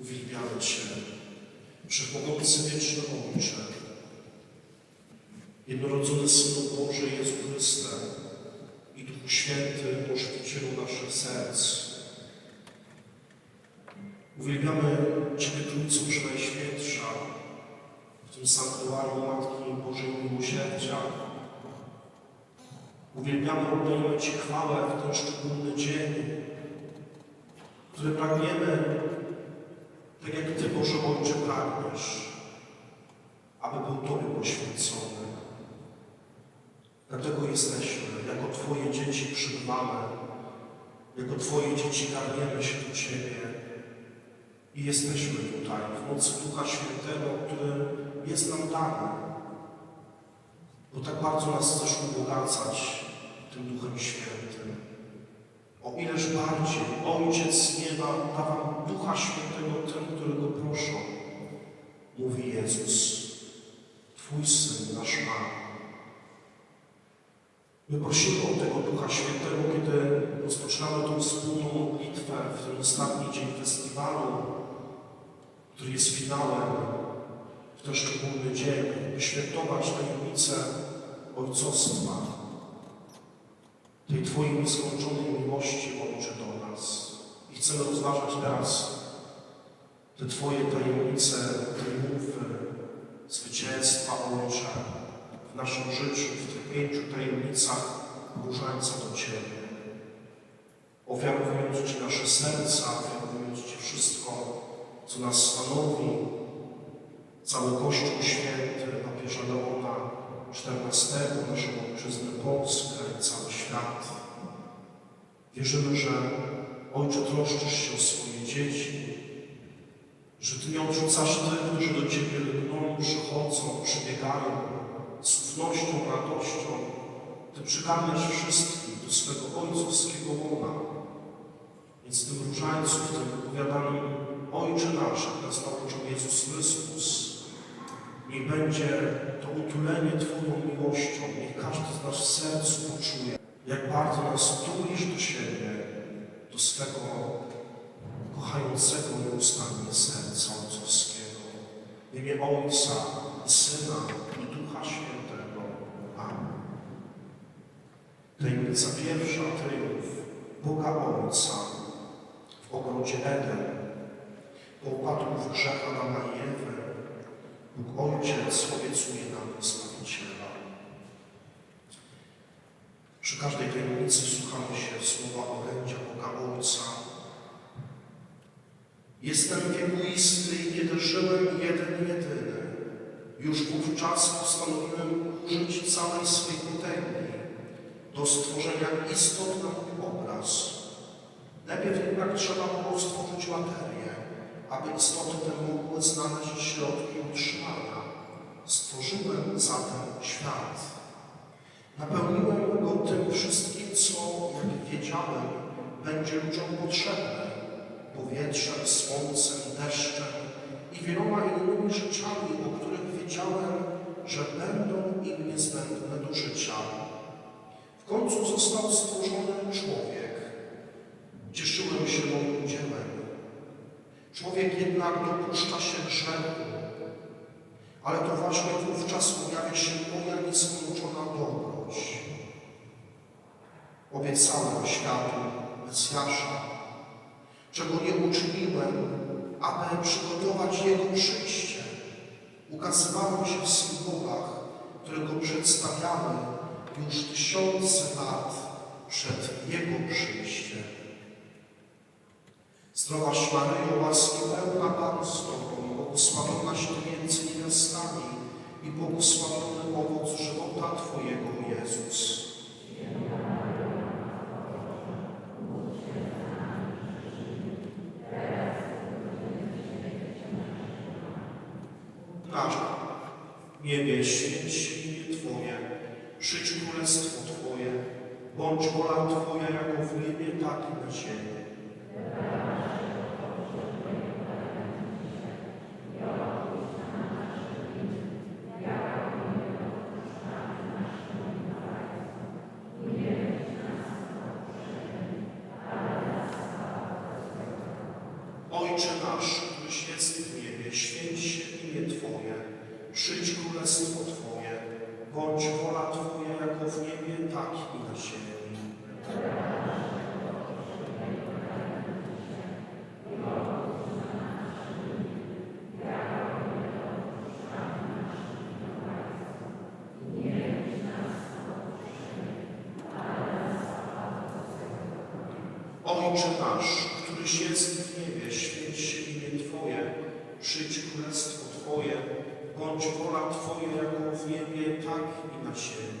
Uwielbiamy Cię, Wszechmogący Wieczny Ojcze, Jednorodzony Synu Boży Jezu Chryste i Duchu Święty, ożywicielu naszych serc. Uwielbiamy Ciebie Trójco Przenajświętsza w tym sanktuarium Matki Bożej Miłosierdzia. Uwielbiamy, oddajemy Ci chwałę w ten szczególny dzień, który pragniemy tak jak Ty, Boże Ojcze, pragniesz, aby był Tobie poświęcony. Dlatego jesteśmy, jako Twoje dzieci przybywamy, jako Twoje dzieci garniemy się do Ciebie i jesteśmy tutaj w mocy Ducha Świętego, który jest nam dany, bo tak bardzo nas chcesz ubogacać tym Duchem Świętym. O ileż bardziej Ojciec z nieba da wam Ducha Świętego tym, którego proszą, mówi Jezus, Twój Syn, nasz Pan. My prosimy o tego Ducha Świętego, kiedy rozpoczynamy tą wspólną modlitwę w ten ostatni dzień festiwalu, który jest finałem w ten szczególny dzień, by świętować tajemnicę Ojcostwa tej Twojej nieskończonej miłości, Ojcze, do nas. I chcemy rozważać teraz te Twoje tajemnice, triumfy, zwycięstwa, Ojcze, w naszym życiu, w tych pięciu tajemnicach różańca do Ciebie. Ofiarowując Ci nasze serca, ofiarowując Ci wszystko, co nas stanowi, cały Kościół Święty, papieża Leona XIV, naszą ojczyznę Polskę i cały świat. Wierzymy, że Ojcze troszczysz się o swoje dzieci, że Ty nie odrzucasz tych, którzy do Ciebie lgną, przychodzą, przybiegają z ufnością, radością. Ty przygarniasz wszystkich do swego ojcowskiego łona. Więc tym różańcu, w tym wypowiadanym Ojcze nasz, jak nas nauczył Jezus Chrystus, Niech będzie to utulenie Twoją miłością, niech każdy z nas w sercu poczuje, jak bardzo nas tulisz do siebie, do swego kochającego nieustannie serca ojcowskiego. W imię Ojca i Syna i Ducha Świętego. Amen. Tajemnica pierwsza, triumf Boga Ojca w ogrodzie Eden. Po upadku w grzech Adama i Ewy Bóg Ojciec obiecuje nam Zbawiciela. Przy każdej tajemnicy słuchamy się słowa orędzia Boga Ojca. Jestem wiekuisty i kiedy żyłem jeden jedyny, już wówczas postanowiłem użyć całej swej potęgi do stworzenia istot na mój obraz. Najpierw jednak trzeba było stworzyć materię, aby istoty te mogły znaleźć środki utrzymania. Stworzyłem zatem świat. Napełniłem go tym wszystkim, co, jak wiedziałem, będzie ludziom potrzebne. Powietrzem, słońcem, deszczem i wieloma innymi rzeczami, o których wiedziałem, że będą im niezbędne do życia. W końcu został stworzony człowiek. Cieszyłem się moim dziełem. Człowiek jednak dopuszcza się grzechu, ale to właśnie wówczas objawia się Obiecałem światu Mesjasza, czego nie uczyniłem, aby przygotować Jego przyjście. Ukazywałem się w symbolach, które Go przedstawiały już tysiące lat przed Jego przyjściem. Zdrowaś Maryjo, łaski pełna Pan z Tobą, błogosławionaś Ty między niewiastami i błogosławiony owoc żywota Twojego, Jezus. Nasz niebie święć imię Twoje, przyjdź królestwo Twoje, bądź wola Twoja jako w niebie, tak i na ziemi. Ojcze nasz, któryś jest w niebie, święć się imię Twoje, przyjdź królestwo Twoje, bądź wola Twoja jako w tak i na ziemi. Ojcze nasz, któryś jest w niebie, święć się imię Twoje, przyjdź królestwo Twoje, bądź wola Twoja jako w niebie, tak i na ziemi.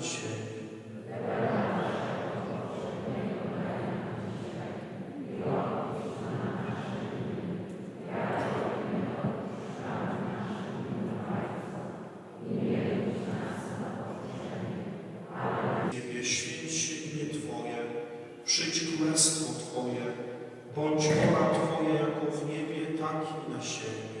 tak i na ziemi. W niebie święć się imię Twoje, przyjdź królestwo Twoje, bądź wola Twoja jako w niebie, tak i na ziemi.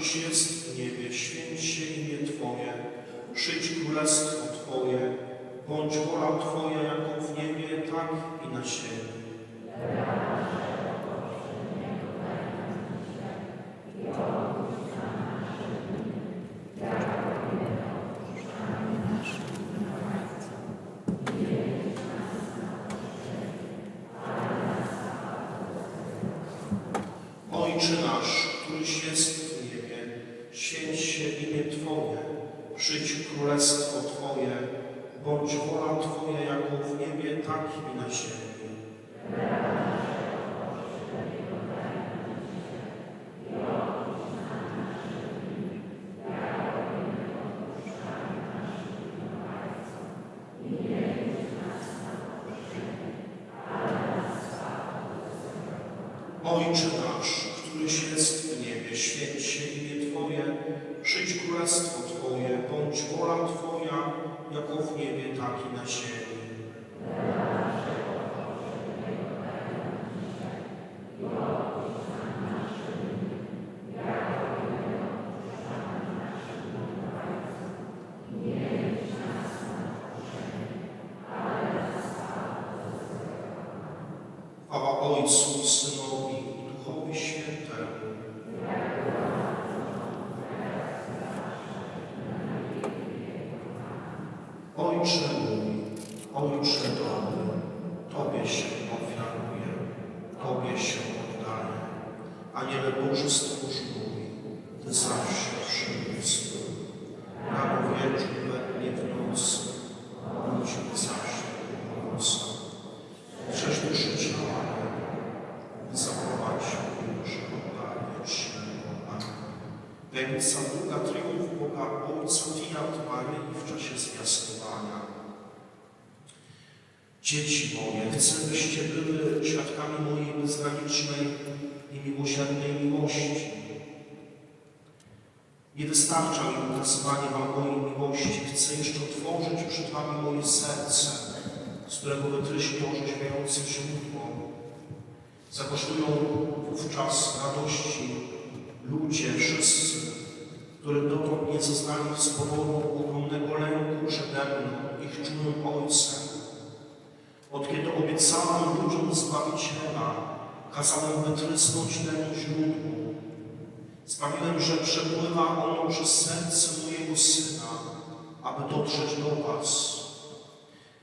któryś jest w niebie, święć się imię Twoje, przyjdź królestwo Twoje, bądź wola Twoja jako w niebie, tak i na ziemi. Ojcze nasz, który któryś jest w niebie, święć się imię Twoje, przyjdź królestwo Twoje, bądź Twoja jako w niebie, tak i na ziemi. Ojcze nasz, któryś jest w niebie, święć się imię Twoje, przyjdź królestwo Twoje, bądź wola Twoja, jako w niebie, tak i na ziemi. Chwała Ojcu, Synowi i Druga triumf Boga Ojca Fiat Maryi w czasie zwiastowania. Dzieci moje, chcę, byście były świadkami mojej bezgranicznej i miłosiernej miłości. Nie wystarcza mi ukazywanie Wam mojej miłości. Chcę jeszcze otworzyć przed Wami moje serce, z którego wytrysi orzeźwiający źródło. Zakosztują wówczas radości ludzie, wszyscy, którzy dotąd nie zeznali z powodu ogromnego lęku przede mną, ich czulnym Ojcem. Od kiedy obiecałem ludziom Zbawiciela, kazałem wytrysnąć temu źródłu. Sprawiłem, że przepływa ono przez serce mojego Syna, aby dotrzeć do Was.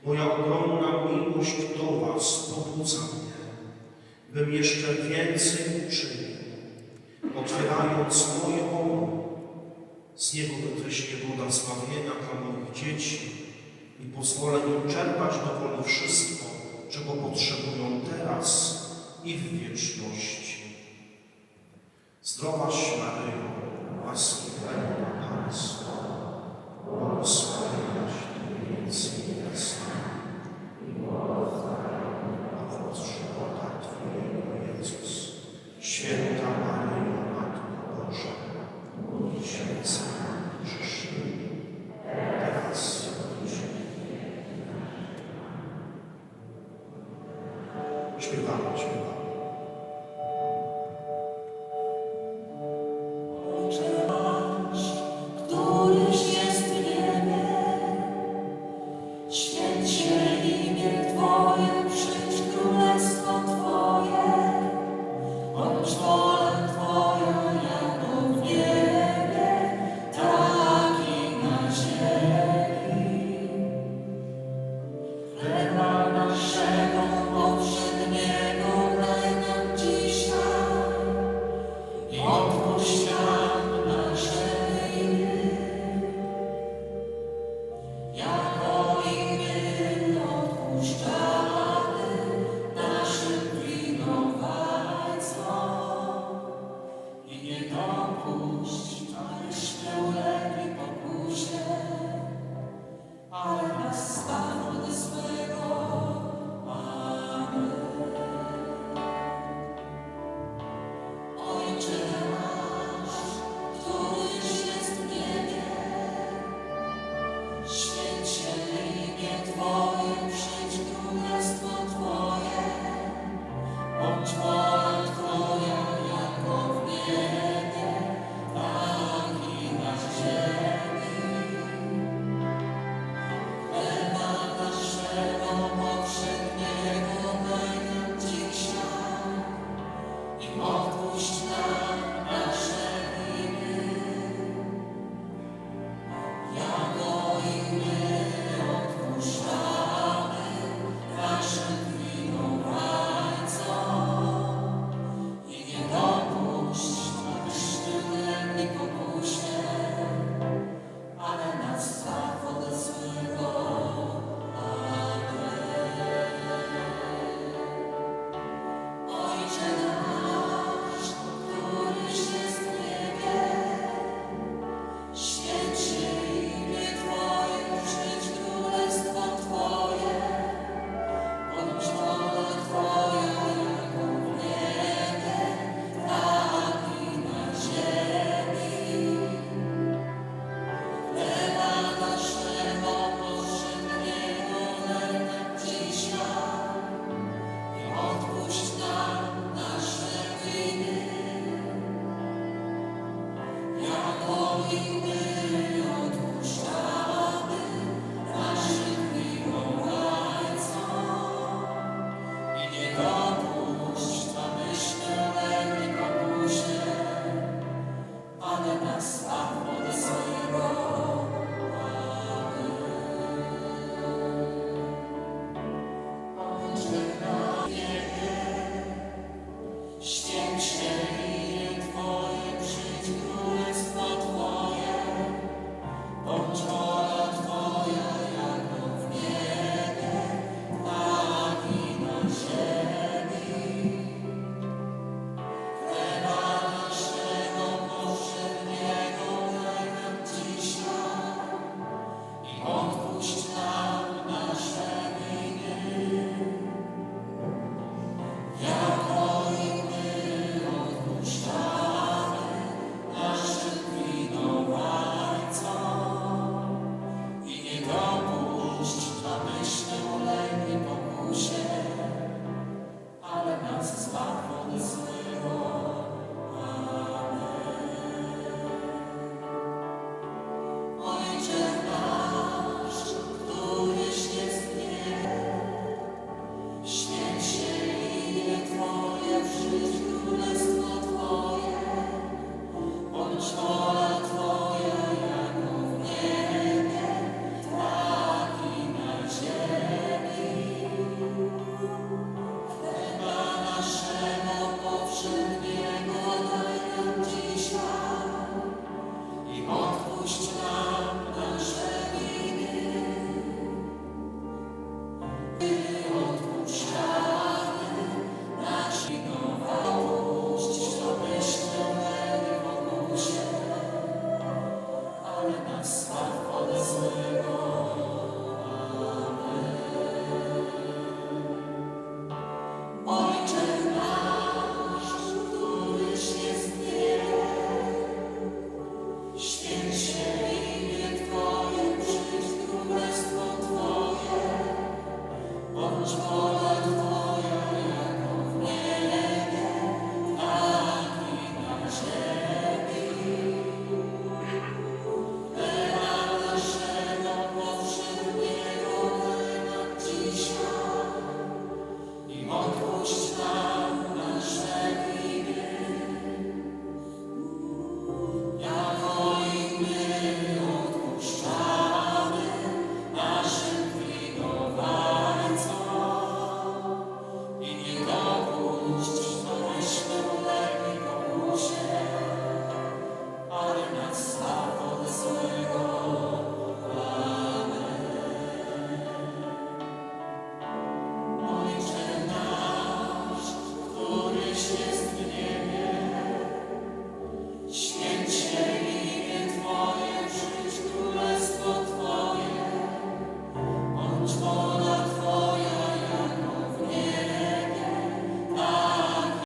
Moja ogromna miłość do Was pobudza mnie, bym jeszcze więcej uczynił, otwierając moje ono. Z niego wytryśnie woda zbawienia dla moich dzieci i pozwolę im czerpać dowolnie wszystko, czego potrzebują teraz i w wieczności. Zdrowaś Maryjo, łaski imię Twoje,